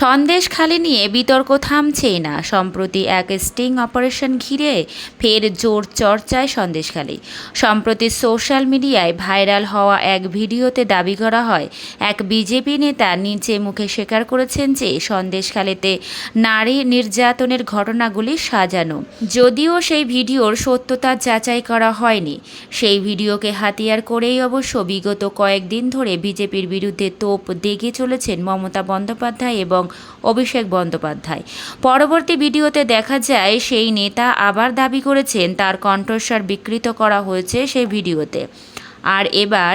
সন্দেশ খালি নিয়ে বিতর্ক থামছেই না। সম্প্রতি এক স্টিং অপারেশন ঘিরে ফের জোর চর্চায় সন্দেশখালী। সম্প্রতি সোশ্যাল মিডিয়ায় ভাইরাল হওয়া এক ভিডিওতে দাবি করা হয়, এক বিজেপি নেতা নিচে মুখে স্বীকার করেছেন যে সন্দেশখালীতে নারী নির্যাতনের ঘটনাগুলি সাজানো। যদিও সেই ভিডিওর সত্যতা যাচাই করা হয়নি, সেই ভিডিওকে হাতিয়ার করেই অবশ্য বিগত কয়েকদিন ধরে বিজেপির বিরুদ্ধে তোপ দেগে চলেছেন মমতা বন্দ্যোপাধ্যায় এবং অভিষেক বন্দ্যোপাধ্যায়। পরবর্তী ভিডিওতে দেখা যায়, সেই নেতা আবার দাবি করেছেন, তার কণ্ঠস্বর বিকৃত করা হয়েছে সেই ভিডিওতে। আর এবার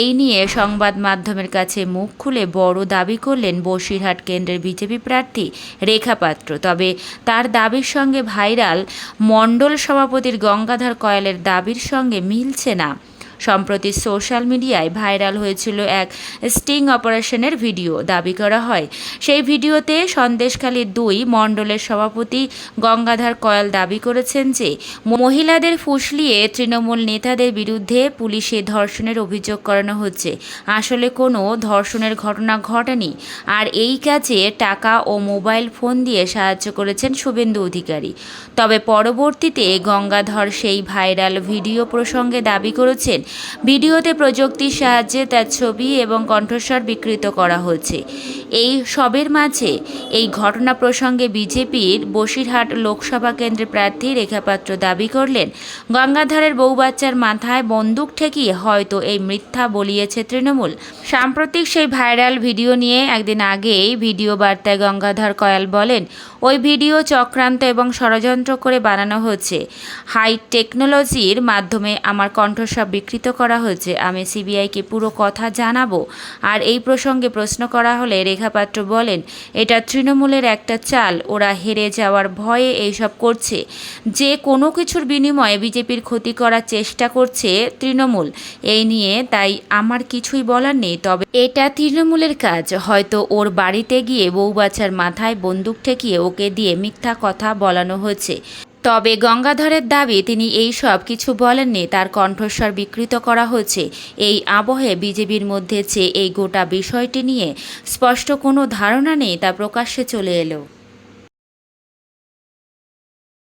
এই নিয়ে সংবাদ মাধ্যমের কাছে মুখ খুলে বড় দাবি করলেন বসিরহাট কেন্দ্রের বিজেপি প্রার্থী রেখা পাত্র। তবে তার দাবির সঙ্গে ভাইরাল মণ্ডল সভাপতির গঙ্গাধর কয়ালের দাবির সঙ্গে মিলছে না। সম্প্রতি সোশ্যাল মিডিয়ায় ভাইরাল হয়েছিল এক স্টিং অপারেশনের ভিডিও দাবি করা হয়। সেই ভিডিওতে সন্দেশখালী দুই মণ্ডলের সভাপতি গঙ্গাধর কয়াল দাবি করেছেন যে, মহিলাদের ফুসলিয়ে তৃণমূল নেতাদের বিরুদ্ধে পুলিশে ধর্ষণের অভিযোগ করানো হচ্ছে। আসলে কোনো ধর্ষণের ঘটনা ঘটেনি। আর এই কাজে টাকা ও মোবাইল ফোন দিয়ে সাহায্য করেছেন শুভেন্দু অধিকারী। তবে পরবর্তীতে গঙ্গাধর সেই ভাইরাল ভিডিও প্রসঙ্গে দাবি করেছেন ভিডিওতে প্রযুক্তির সাহায্যে তার ছবি এবং কণ্ঠস্বর বিকৃত করা হয়েছে। এই সবের মাঝে এই ঘটনা প্রসঙ্গে বিজেপির বসিরহাট লোকসভা কেন্দ্রের প্রার্থী রেখাপাত্র দাবি করলেন, গঙ্গাধরের বউ বাচ্চার মাথায় বন্দুক ঠেকিয়ে হয়তো এই মিথ্যা বলিয়েছে তৃণমূল। সাম্প্রতিক সেই ভাইরাল ভিডিও নিয়ে একদিন আগেই ভিডিও বার্তায় গঙ্গাধর কয়াল বলেন, ওই ভিডিও চক্রান্ত এবং ষড়যন্ত্র করে বানানো হচ্ছে। হাই টেকনোলজির মাধ্যমে আমার কণ্ঠস্বর বিকৃত করা হয়েছে। আমি সিবিআইকে পুরো কথা জানাব। আর এই প্রসঙ্গে প্রশ্ন করা হলে রেখাপাত্র বলেন, এটা তৃণমূলের একটা চাল, ওরা হেরে যাওয়ার ভয়ে এইসব করছে। যে কোনো কিছুর বিনিময়ে বিজেপির ক্ষতি করার চেষ্টা করছে তৃণমূল। এই নিয়ে তাই আমার কিছুই বলার নেই, তবে এটা তৃণমূলের কাজ। হয়তো ওর বাড়িতে গিয়ে বউ বাচ্চার মাথায় বন্দুক ঠেকিয়ে ওকে দিয়ে মিথ্যা কথা বলানো হয়েছে। তবে গঙ্গাধরের দাবি, তিনি এই সব কিছু বলেননি, তার কণ্ঠস্বর বিকৃত করা হয়েছে। এই আবহে বিজেপির মধ্যে চেয়ে এই গোটা বিষয়টি নিয়ে স্পষ্ট কোনো ধারণা নেই, তা প্রকাশ্যে চলে এলো।